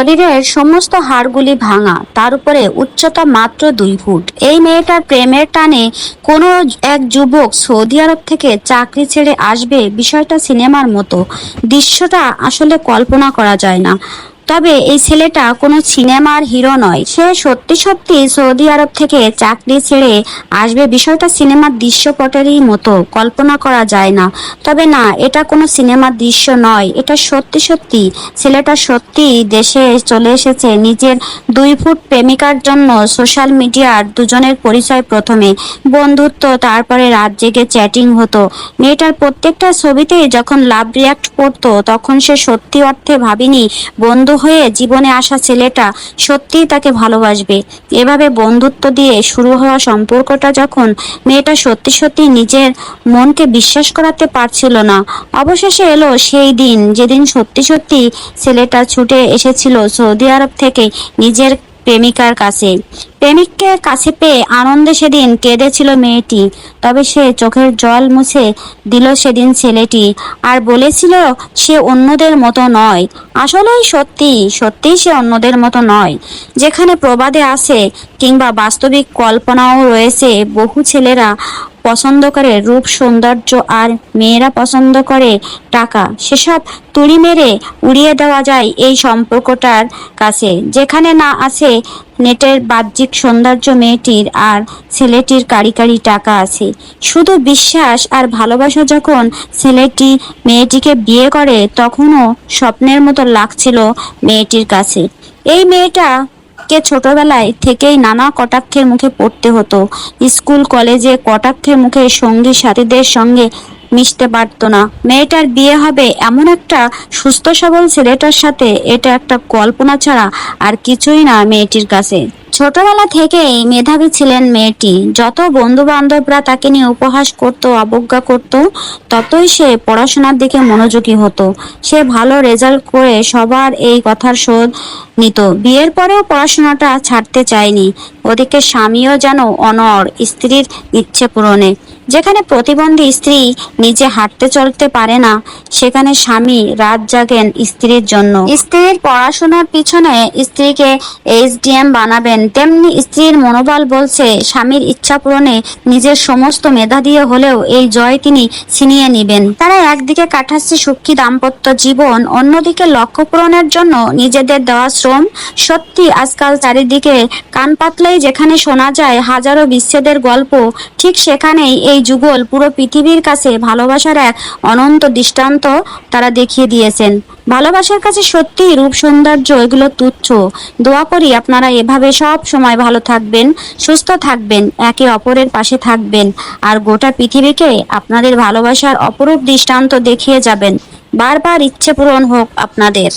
শরীরের সমস্ত হাড়গুলি ভাঙা, তার উপরে উচ্চতা মাত্র দুই ফুট। এই মেয়েটার প্রেমের টানে কোনো এক যুবক সৌদি আরব থেকে চাকরি ছেড়ে আসবে বিষয়টা সিনেমার মতো। দৃশ্যটা আসলে কল্পনা করা যায় না। তবে এই ছেলেটা কোনো সিনেমার হিরো নয়। সে সত্যি সত্যি সৌদি আরব থেকে চাকরি ছেড়ে আসবে বিষয়টা সিনেমার দৃশ্যপটেরই মতো। কল্পনা করা যায় না। তবে না, এটা কোনো সিনেমার দৃশ্য নয়। এটা সত্যি সত্যি। ছেলেটা সত্যি দেশে চলে এসেছে। নিজের দুই ফুট প্রেমিকার জন্য সোশ্যাল মিডিয়ার দুজনের পরিচয় প্রথমে। বন্ধুত্ব তারপরে রাত জেগে চ্যাটিং হতো। মেয়েটার প্রত্যেকটা ছবিতেই যখন লাভ রিয়াক্ট করতো, তখন সে সত্যি অর্থে ভাবিনি, বন্ধু হয়ে জীবনে আসা ছেলেটা সত্যিই তাকে ভালোবাসবে। এভাবে বন্ধুত্ব দিয়ে শুরু হওয়া সম্পর্কটা যখন মেয়েটা সত্যি সত্যি নিজের মনকে বিশ্বাস করাতে পারছিল না, অবশেষে এলো সেই দিন যেদিন সত্যি সত্যি ছেলেটা ছুটে এসেছিল সৌদি আরব থেকে নিজের প্রেমিকার কাছে। প্রেমিককে কাছে পেয়ে আনন্দে সেদিন কেঁদেছিল মেয়েটি, তবে সে চোখের জল মুছে দিল সেদিন ছেলেটি। আর বলেছিল সে অন্যদের মতো নয়। আসলেই সত্যি, সত্যিই সে অন্যদের মতো নয়। যেখানে প্রবাদে আছে কিংবা বাস্তবিক কল্পনাও রয়েছে, বহু ছেলেরা পছন্দ করে রূপ, সৌন্দর্য আর মেয়েরা পছন্দ করে টাকা। সেসব তুড়ি মেরে উড়িয়ে দেওয়া যায় এই সম্পর্কটার কাছে। যেখানে না আছে নেটের বাহ্যিক সৌন্দর্য মেয়েটির আর ছেলেটির কারি কারি টাকা আছে। শুধু বিশ্বাস আর ভালোবাসা যখন ছেলেটি মেয়েটিকে বিয়ে করে, তখনও স্বপ্নের মতো লাগছিল মেয়েটির কাছে। এই মেয়েটা কে ছোটবেলায় থেকেই নানা কটাক্ষের মুখে পড়তে হতো। স্কুল, কলেজে কটাক্ষের মুখে সঙ্গী সাথীদের সঙ্গে মিশতে পারতো না। মেয়েটার বিয়ে হবে এমন একটা সুস্থ সবল ছেলেটার সাথে এটা একটা কল্পনা ছাড়া আর কিছুই না মেয়েটির কাছে। ছোটবেলা থেকেই মেধাবী ছিলেন মেয়েটি। যত বন্ধু বান্ধবরা তাকে নিয়ে উপহাস করত, অবজ্ঞা করত, ততই সে পড়াশোনার দিকে মনোযোগী হতো। সে ভালো রেজাল্ট করে সবার এই কথার শোধ নিত। বিয়ের পরেও পড়াশোনাটা ছাড়তে চায়নি। ওদিকে স্বামীও যেন অনর স্ত্রীর ইচ্ছে পূরণে। যেখানে প্রতিবন্ধী স্ত্রী নিজে হাঁটতে চলতে পারে না, সেখানে স্বামী রাত জাগেন স্ত্রীর জন্য। স্ত্রীর পড়াশোনার পিছনে স্ত্রীকে এইচডিএম বানাবেন। তেমনি স্ত্রীর মনোবল বলছে, স্বামীর ইচ্ছা পূরণে নিজের সমস্ত মেধা দিয়ে হলেও এই জয় তিনি ছিনিয়ে নেবেন। তারা একদিকে কাটাচ্ছে সুখী দাম্পত্য জীবন, অন্যদিকে লক্ষ্য পূরণের জন্য নিজেদের দেওয়া শ্রম। সত্যি, আজকাল চারিদিকে কান পাতলেই যেখানে শোনা যায় হাজারো বিচ্ছেদের গল্প, ঠিক সেখানেই এই যুগল পুরো পৃথিবীর কাছে ভালোবাসার এক অনন্ত দৃষ্টান্ত তারা দেখিয়ে দিয়েছেন। ভালোবাসার কাছে সত্যি রূপ, সৌন্দর্য এগুলো তুচ্ছ। দোয়া করি আপনারা এভাবে সব সময় ভালো থাকবেন, সুস্থ থাকবেন, একে অপরের পাশে থাকবেন, আর গোটা পৃথিবীকে আপনাদের ভালোবাসার অপরূপ দৃষ্টান্ত দেখিয়ে যাবেন। বারবার ইচ্ছে পূরণ হোক আপনাদের।